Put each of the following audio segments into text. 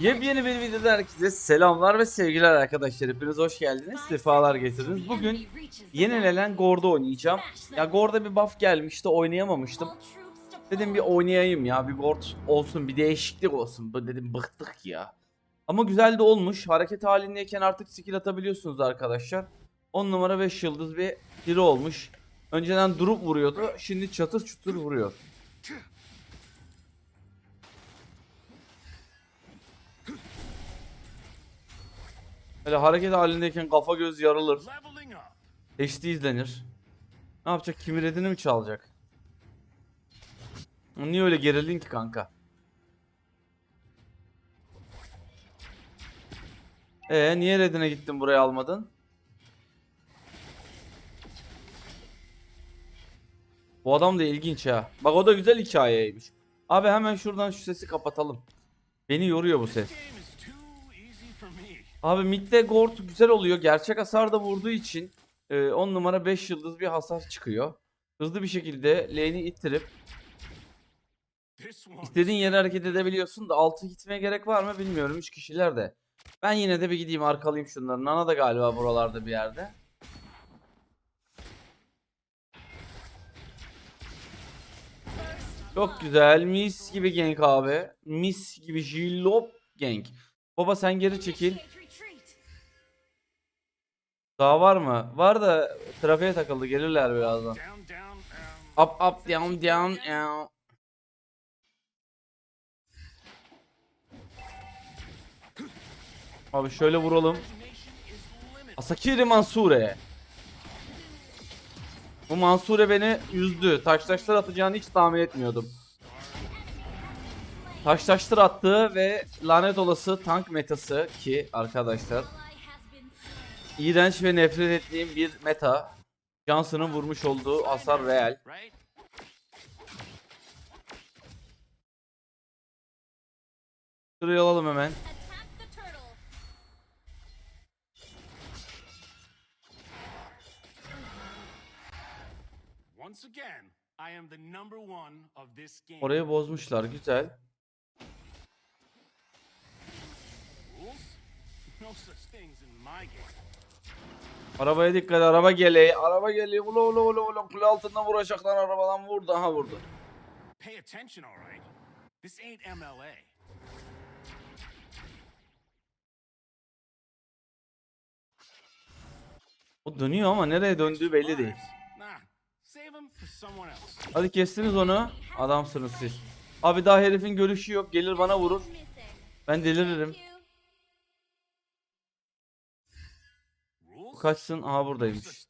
Yepyeni bir videoda herkese selamlar ve sevgiler arkadaşlar. Hepiniz hoş geldiniz. Sefalar getirdiniz. Bugün yenilenen Gord'u oynayacağım. Ya Gord'a bir buff gelmişti oynayamamıştım. Dedim bir oynayayım ya bir Gord olsun bir değişiklik olsun. Dedim bıktık ya. Ama güzel de olmuş. Hareket halindeyken artık skill atabiliyorsunuz arkadaşlar. 10 numara 5 yıldız bir hero olmuş. Önceden durup vuruyordu. Şimdi çatır çutur vuruyor. Böyle hareket halindeyken kafa göz yarılır. HD izlenir. Ne yapacak? Kimi redini mi çalacak? Niye öyle gerildin ki kanka? Ee niye redine gittin buraya almadın? Bu adam da ilginç ha. Bak o da güzel hikayeymiş. Abi hemen şuradan şu sesi kapatalım. Beni yoruyor bu ses. Abi midde Gord güzel oluyor. Gerçek hasar da vurduğu için 10 numara 5 yıldız bir hasar çıkıyor. Hızlı bir şekilde lane'i ittirip istediğin yere hareket edebiliyorsun da altı gitmeye gerek var mı bilmiyorum 3 kişiler de. Ben yine de bir gideyim arkalayayım şunları. Nana da galiba buralarda bir yerde. Çok güzel. Mis gibi gank abi. Mis gibi jillop gank. Baba sen geri çekil. Daha var mı? Var da trafiğe takıldı. Gelirler birazdan. Up up down down down. Abi şöyle vuralım. Asakiri Mansure. Bu Mansure beni üzdü. Taş taşlar atacağını hiç tahmin etmiyordum. Taş taşlar attı ve lanet olası tank metası ki arkadaşlar iğrenç ve nefret ettiğim bir meta. Johnson'ın vurmuş olduğu hasar real. Şurayı alalım hemen. Orayı bozmuşlar. Güzel. No such things in my game. Arabaya dikkat. Araba geliyor. Araba geliyor. Ula ula ula ula. Kule altından vuracaklar arabadan vurdu. Aha vurdu. Pay attention, all right? This ain't MLA. O dönüyor ama nereye döndüğü belli değil. Hadi kestiniz onu. Adamsınız siz. Abi daha herifin görüşü yok. Gelir bana vurur. Ben deliririm. Kaçsın. Aha buradaymış.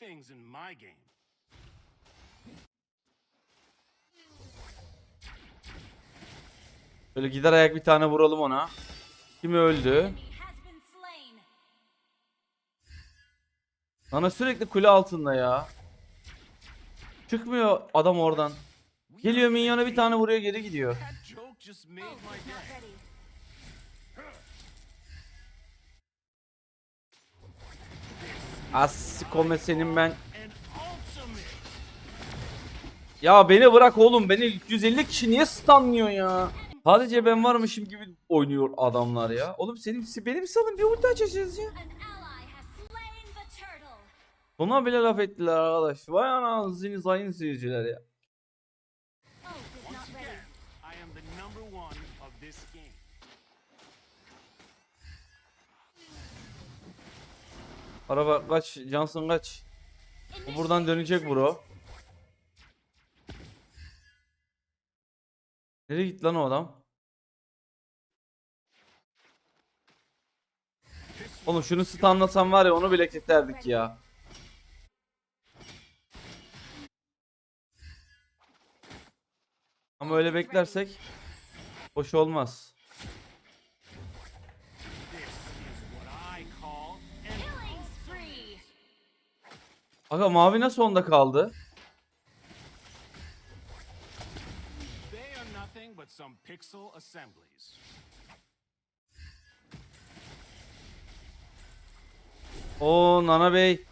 Böyle gider ayak bir tane vuralım ona. Kimi öldü? Nana sürekli kule altında ya. Çıkmıyor adam oradan. Geliyor minyona bir tane vuruyor geri gidiyor. As kome senin ben. Ya beni bırak oğlum. Beni 250 kişi niye stunlıyor ya? Sadece ben varmışım gibi oynuyor adamlar ya. Oğlum senin benim salın bir ulti açacağız ya. Buna bile laf ettiler arkadaş. Vay anasını sayın seyirciler ya. Once again, I am the number one of this game. Araba kaç. Johnson kaç. O buradan dönecek bro. Nereye gitti lan o adam? Oğlum şunu stunlasam var ya onu bile keserdik ya. Ama öyle beklersek hoş olmaz. Aga mavi nasıl onda kaldı? Oo Nana Bey.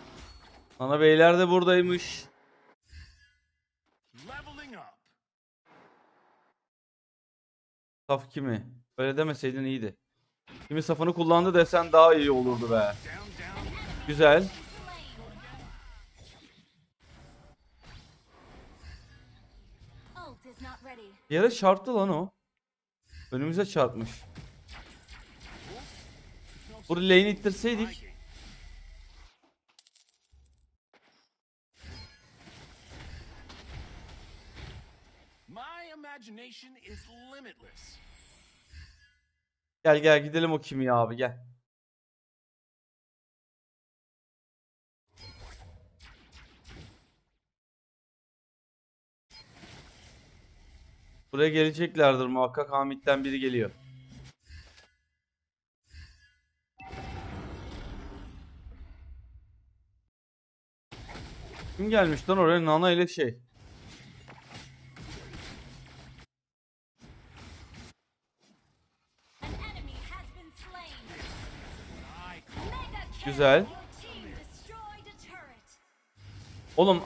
Nana Beyler de buradaymış. Saf kimi? Öyle demeseydin iyiydi. Kimi safını kullandı desen daha iyi olurdu be. Güzel. Yere çarptı lan o. Önümüze çarpmış. Bu lane'i ittirseydik. Gel gel gidelim o kimi abi gel. Buraya geleceklerdir muhakkak. Hamit'ten biri geliyor. Kim gelmiş lan oraya? Nana ile şey. Güzel. Oğlum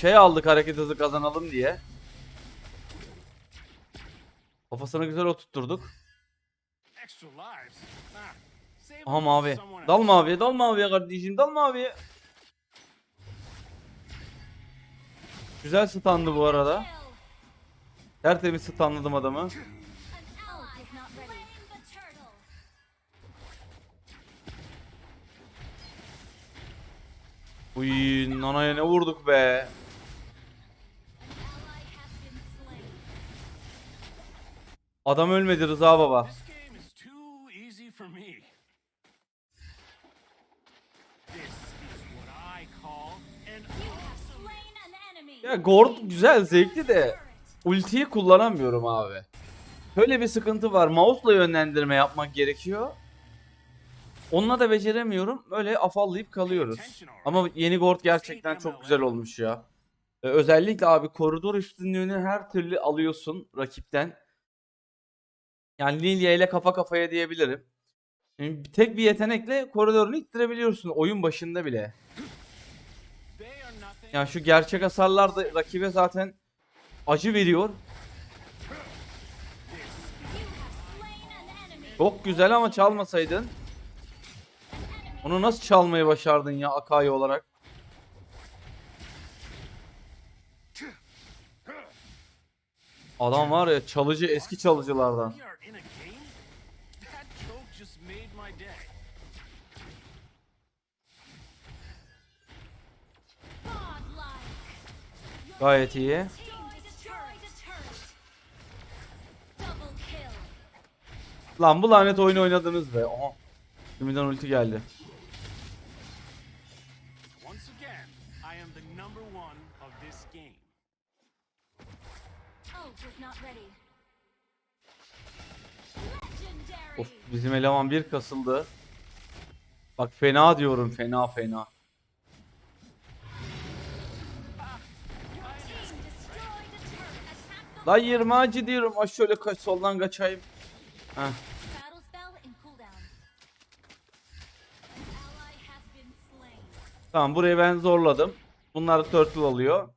şey aldık hareket hızı kazanalım diye. Kafasına güzel oturtturduk. Ah, Aha mavi. Dal maviye, dal maviye kardeşim, dal maviye. Güzel stundı bu arada. Tertemiz stunladım adamı. Uy, nanaya ne vurduk be. Have slain an enemy. Ya Gord güzel, zevkli de ultiyi kullanamıyorum abi. Şöyle bir sıkıntı var. Mouse'la yönlendirme yapmak gerekiyor. Onunla da beceremiyorum. Öyle afallayıp kalıyoruz. Ama yeni Gord gerçekten çok güzel olmuş ya. Ee, özellikle abi koridor üstünlüğünü her türlü alıyorsun rakipten. Yani Lilia ile kafa kafaya diyebilirim. Yani tek bir yetenekle koridorunu ittirebiliyorsun oyun başında bile. Yani şu gerçek hasarlar da rakibe zaten acı veriyor. Çok güzel ama çalmasaydın. Onu nasıl çalmayı başardın ya Akai olarak? Adam var ya çalıcı eski çalıcılardan. Just made my day. Gayet iyi. Lan bu lanet oyunu oynadınız be. Aha. Şimdiden ulti geldi. Of bizim eleman bir kasıldı. Bak fena diyorum fena fena. Team destroyed a turret. Attack the Lan 20 acı diyorum. Aç şöyle kaç soldan kaçayım. Heh. Tamam burayı ben zorladım. Bunlar turtle alıyor.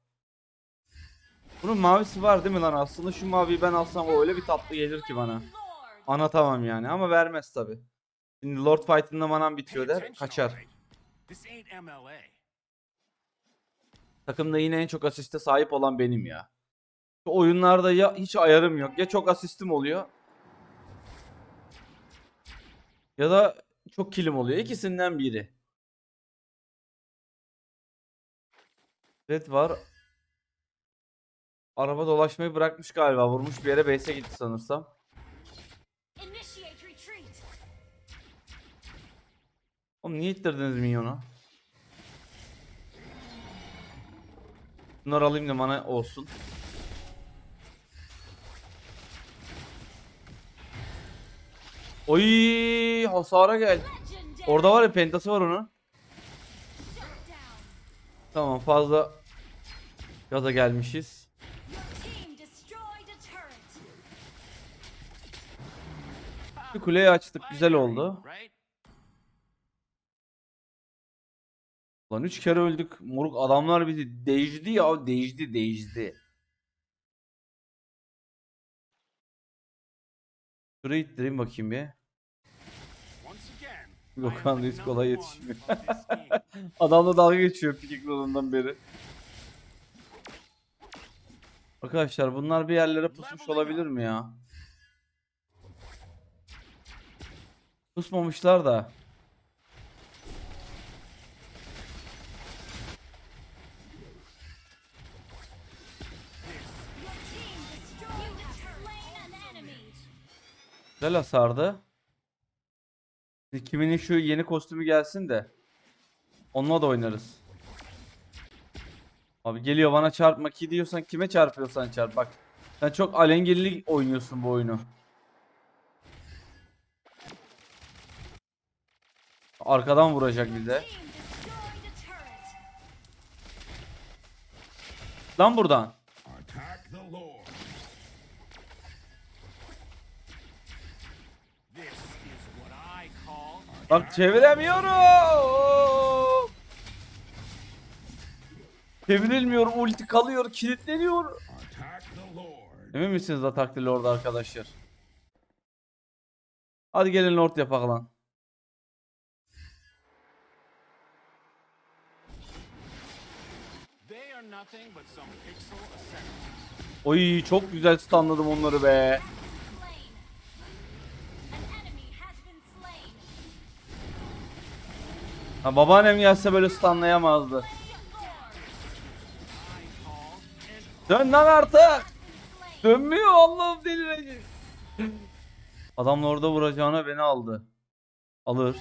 Bunun mavisi var değil mi lan aslında? Şu maviyi ben alsam o öyle bir tatlı gelir ki bana. Anlatamam yani ama vermez tabi. Şimdi Lord Fight'ında manam bitiyor der kaçar. Takımda yine en çok asiste sahip olan benim ya. Şu oyunlarda ya hiç ayarım yok ya çok asistim oluyor. Ya da çok kilim oluyor. İkisinden biri. Red var. Araba dolaşmayı bırakmış galiba. Vurmuş bir yere base'e gitti sanırsam. Initiate retreat. Oğlum niye ittirdiniz minyonu? Bunları alayım da bana olsun. Oy hasara gel. Orada var ya pentası var onun. Tamam fazla gaza gelmişiz. Bir kuleyi açtık güzel oldu. Lan 3 kere öldük. Moruk adamlar bizi değişti ya değişti değişti. Şurayı ittireyim bakayım bir. Gökhan Reis kolay yetişmiyor. Adamla dalga geçiyor piknik yolundan beri. Arkadaşlar bunlar bir yerlere pusmuş olabilir mi ya? An enemy. Güzel hasardı. Kiminin şu yeni kostümü gelsin de. Onunla da oynarız. Abi geliyor bana çarpma ki diyorsan kime çarpıyorsan çarp bak. Sen çok alengirli oynuyorsun bu oyunu. Arkadan vuracak a turret. Lan buradan. Lord. Bak çeviremiyorum. Çevrilmiyor, ulti kalıyor, kilitleniyor. Lord. Emin misiniz atak orada arkadaşlar? Hadi gelin lord yapak lan. Oy çok güzel stunladım onları be. Ha, babaannem gelse böyle stunlayamazdı. Dön lan artık. Dönmüyor Allah'ım delirecek. Adamla orada vuracağına beni aldı. Alır.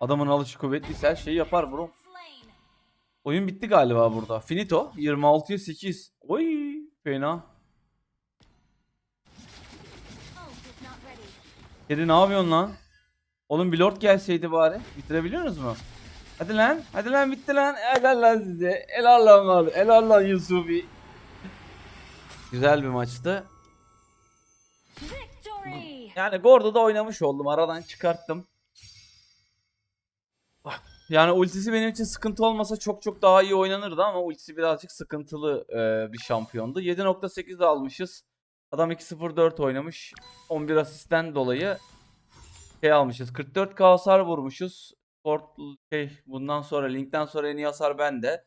Adamın alışı kuvvetliyse her şeyi yapar bro. Oyun bitti galiba burada. Finito. 26'ya 8. Oy fena. Kedi ne yapıyorsun lan? Oğlum bir lord gelseydi bari. Bitirebiliyorsunuz mu? Hadi lan. Hadi lan bitti lan. Helal lan size. Helal lan var. Helal lan Yusufi. Güzel bir maçtı. Yani Gordo'da oynamış oldum. Aradan çıkarttım. Ah, Yani ultisi benim için sıkıntı olmasa çok çok daha iyi oynanırdı ama ultisi birazcık sıkıntılı e, bir şampiyondu. 7.8 almışız. Adam 2.04 oynamış. 11 asisten dolayı şey almışız. 44k hasar vurmuşuz. Port şey bundan sonra linkten sonra en iyi hasar bende.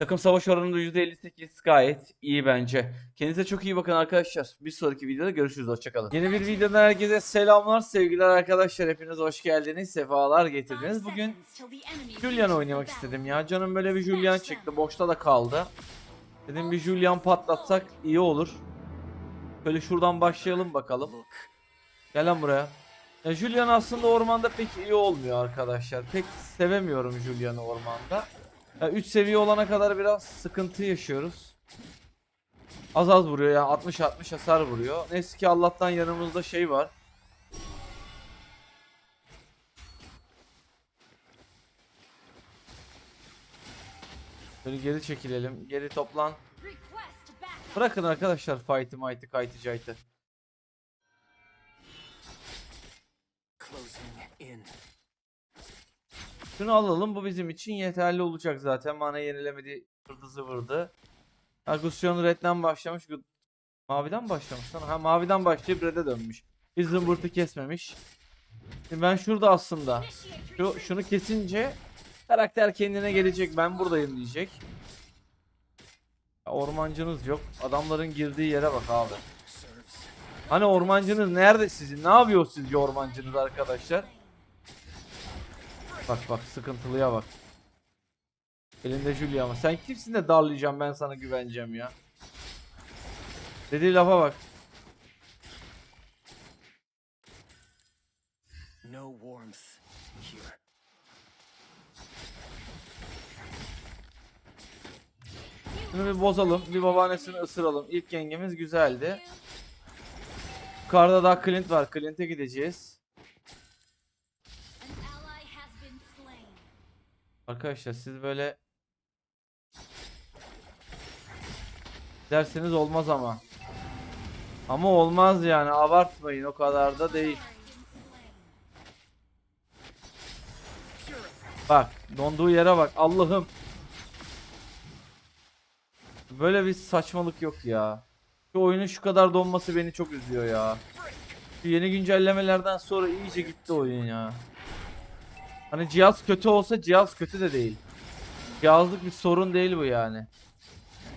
Takım savaş oranı da %58 gayet iyi bence. Kendinize çok iyi bakın arkadaşlar. Bir sonraki videoda görüşürüz. Hoşçakalın. Yeni bir videodan herkese selamlar. Sevgiler arkadaşlar. Hepiniz hoş geldiniz. Sefalar getirdiniz. Bugün Julian oynamak istedim ya. Canım böyle bir Julian çekti. Boşta da kaldı. Dedim bir Julian patlatsak iyi olur. Böyle şuradan başlayalım bakalım. Gel lan buraya. Ya Julian aslında ormanda pek iyi olmuyor arkadaşlar. Pek sevemiyorum Julian'ı ormanda. Ya 3 seviye olana kadar biraz sıkıntı yaşıyoruz. Az az vuruyor ya 60-60 hasar vuruyor. Neyse ki Allah'tan yanımızda şey var. Şöyle geri çekilelim. Geri toplan. Bırakın arkadaşlar fight'ı might'ı kaytı caytı. Şunu alalım bu bizim için yeterli olacak zaten. Mana yenilemedi vırdı zıvırdı. Ha Gusion redden başlamış. Maviden başlamış lan. Ha maviden başlayıp red'e dönmüş. Hiç zımbırtı kesmemiş. Şimdi ben şurada aslında. Şu, şunu kesince karakter kendine gelecek. Ben buradayım diyecek. Ormancınız yok. Adamların girdiği yere bak abi. Hani ormancınız nerede sizin? Ne yapıyor sizce ormancınız arkadaşlar? Bak bak sıkıntılıya bak. Elinde Julia ama sen kimsin de darlayacağım ben sana güveneceğim ya. Dediği lafa bak. No warmth here. Şunu bir bozalım. Bir babaannesini ısıralım. İlk yengemiz güzeldi. Yukarıda daha Clint var. Clint'e gideceğiz. Arkadaşlar siz böyle derseniz olmaz ama. Ama olmaz yani abartmayın o kadar da değil. Bak donduğu yere bak Allah'ım. Böyle bir saçmalık yok ya. Şu oyunun şu kadar donması beni çok üzüyor ya. Şu yeni güncellemelerden sonra iyice gitti oyun ya. Hani cihaz kötü olsa cihaz kötü de değil. Cihazlık bir sorun değil bu yani.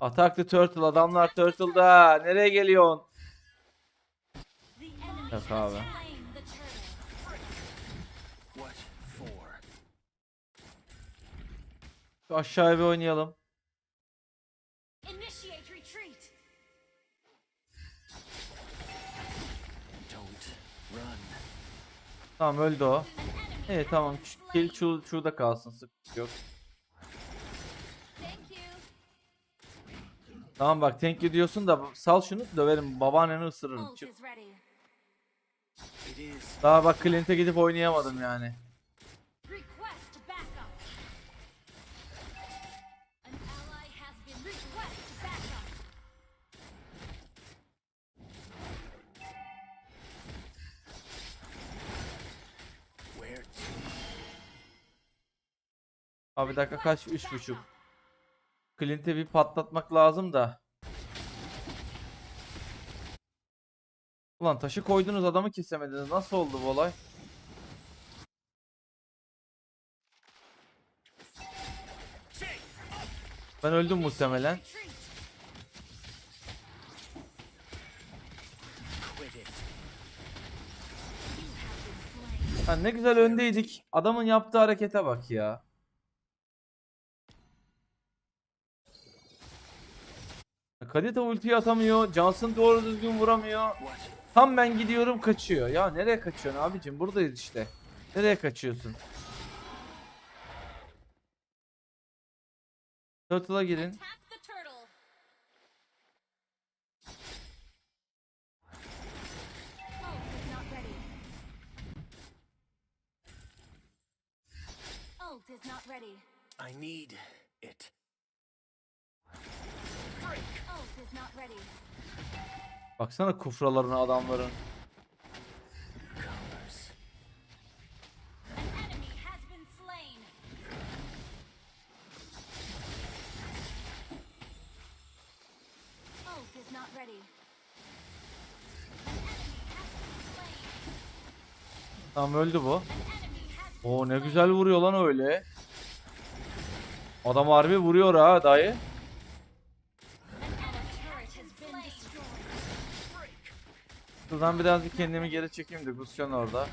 Attack the Turtle adamlar Turtle'da. Nereye geliyorsun? Yok abi. Şu aşağıya bir oynayalım. Tamam öldü o. Evet tamam. Kill şu, şurada kalsın. Sıkıntı yok. Tamam bak thank you diyorsun da sal şunu döverim. Babaanneni ısırırım. Çık. Daha bak Clint'e gidip oynayamadım yani. Abi dakika kaç? Üç buçuk. Clint'e bir patlatmak lazım da. Ulan taşı koydunuz adamı kesemediniz. Nasıl oldu bu olay? Ben öldüm muhtemelen. Ha, ne güzel öndeydik. Adamın yaptığı harekete bak ya. Kadita ultiyi atamıyor. Johnson doğru düzgün vuramıyor. Tam ben gidiyorum kaçıyor. Ya nereye kaçıyorsun abicim? Buradayız işte. Nereye kaçıyorsun? Turtle'a girin. I need it. Has been slain. Tamam öldü bu. Oo ne güzel vuruyor lan öyle. Adam harbi vuruyor ha dayı. Şuradan biraz bir kendimi geri çekeyim de Gusyon orada.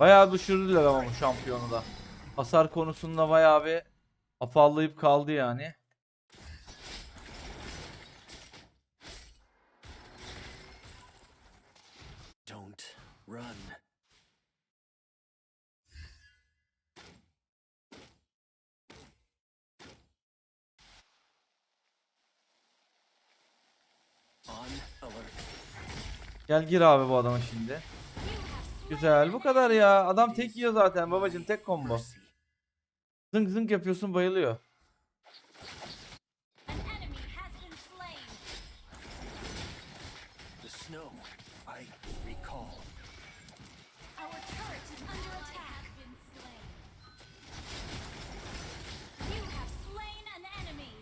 Bayağı düşürdüler ama bu şampiyonu da. Hasar konusunda bayağı bir afallayıp kaldı yani. Gel gir abi bu adama şimdi. Güzel bu kadar ya. Adam tek yiyor zaten babacım tek combo. Zınk zınk yapıyorsun bayılıyor.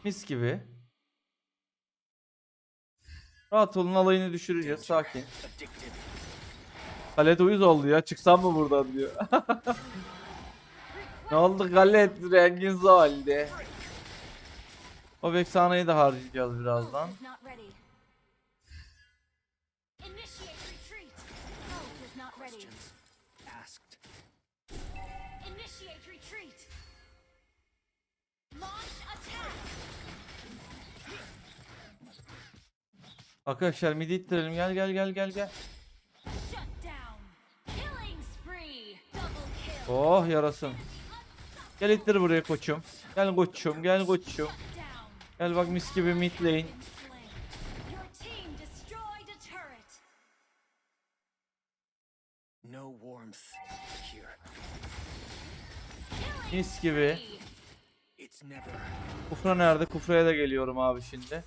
Mis gibi. Rahat olun alayını düşüreceğiz sakin. Galet uyuz oldu ya çıksam mı buradan diyor. ne oldu Galet rengin zalde. O Vexana'yı da harcayacağız birazdan. Arkadaşlar midi ittirelim gel gel gel gel gel. Oh yarasın. Gel ittir buraya koçum. Gel koçum gel koçum. Gel bak mis gibi mid lane. Mis gibi. Kufra nerede? Kufra'ya da geliyorum abi şimdi.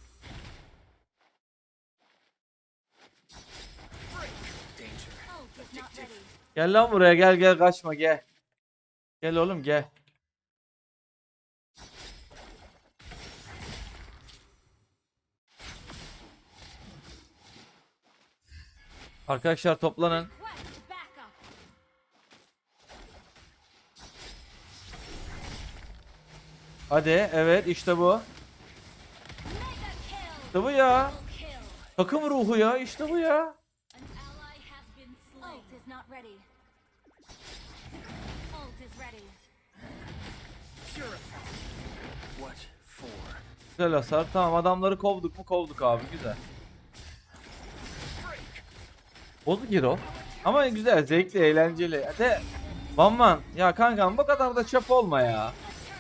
Gel lan buraya gel gel kaçma gel. Gel oğlum gel. Arkadaşlar toplanın. Hadi evet işte bu. İşte bu ya. Takım ruhu ya işte bu ya. Güzel hasar. Tamam adamları kovduk mu kovduk abi güzel. Bozuk hero. Ama güzel zevkli eğlenceli. De Van Van ya kankam bu kadar da çöp olma ya.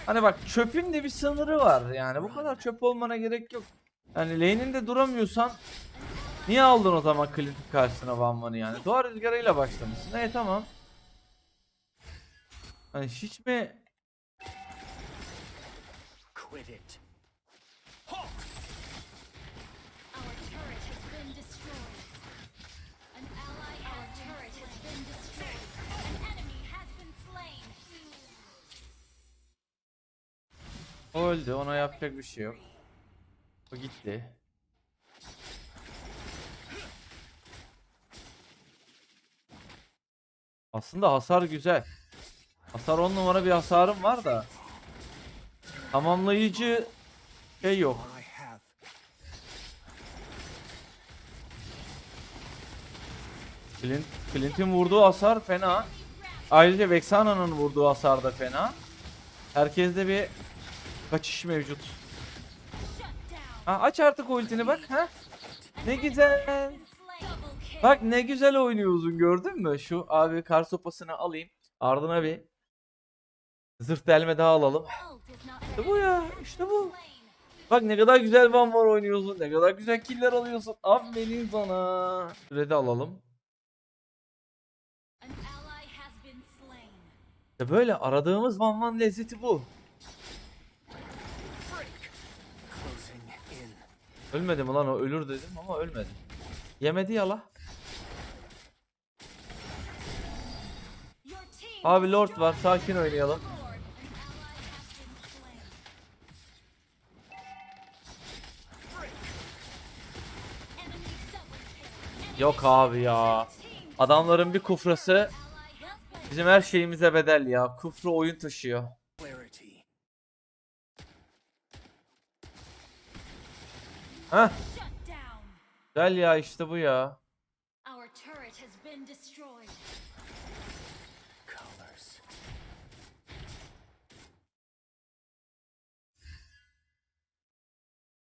Hani bak çöpün de bir sınırı var yani bu kadar çöp olmana gerek yok. Yani lane'inde duramıyorsan niye aldın o zaman Clint'in karşısına Van Van'ı yani? Doğa rüzgarıyla başlamışsın. E tamam. Hani hiç mi Quit it. Our turret has been destroyed. An ally Our turret has been destroyed. An enemy has been slain. O öldü ona yapacak bir şey yok. O gitti. Aslında hasar güzel. Hasar 10 numara bir hasarım var da. Tamamlayıcı şey yok. Clint, Clint'in vurduğu hasar fena. Ayrıca Vexana'nın vurduğu hasar da fena. Herkeste bir kaçış mevcut. Ha, aç artık ultini bak ha. Ne güzel. Bak ne güzel oynuyorsun gördün mü? Şu abi kar sopasını alayım. Ardına bir zırh delme daha alalım. İşte bu ya işte bu. Bak ne kadar güzel Van Var oynuyorsun. Ne kadar güzel killer alıyorsun. Aferin sana. Red'i alalım. İşte böyle aradığımız Van Van lezzeti bu. Ölmedi mi lan o ölür dedim ama ölmedi. Yemedi ya la. Your team Abi Lord var sakin oynayalım. Yok abi ya. Adamların bir kufrası bizim her şeyimize bedel ya. Kufru oyun taşıyor. Heh güzel ya işte bu ya.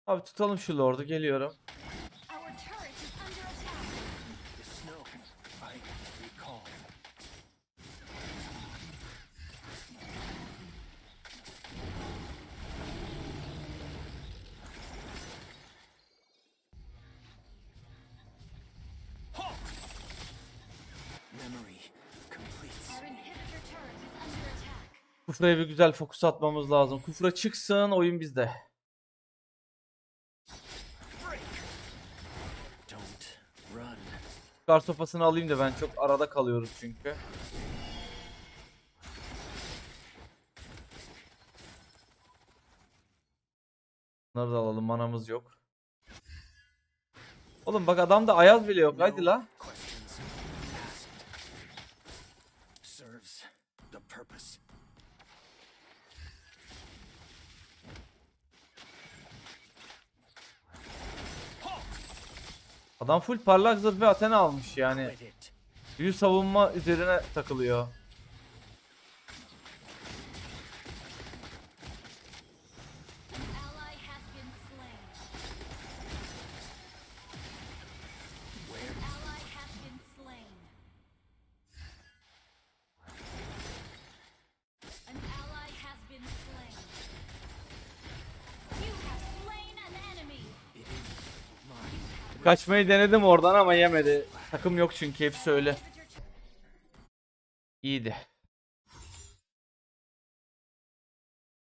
Abi tutalım şu Lord'u geliyorum. Kufra'ya bir güzel fokus atmamız lazım. Kufra çıksın oyun bizde. Kar sopasını alayım da ben çok arada kalıyoruz çünkü. Bunları da alalım manamız yok. Oğlum bak adamda ayaz bile yok haydi la. Adam full parlak zırh ve Athena almış yani. Büyü savunma üzerine takılıyor. Kaçmayı denedim oradan ama yemedi. Takım yok çünkü hepsi öyle. İyiydi.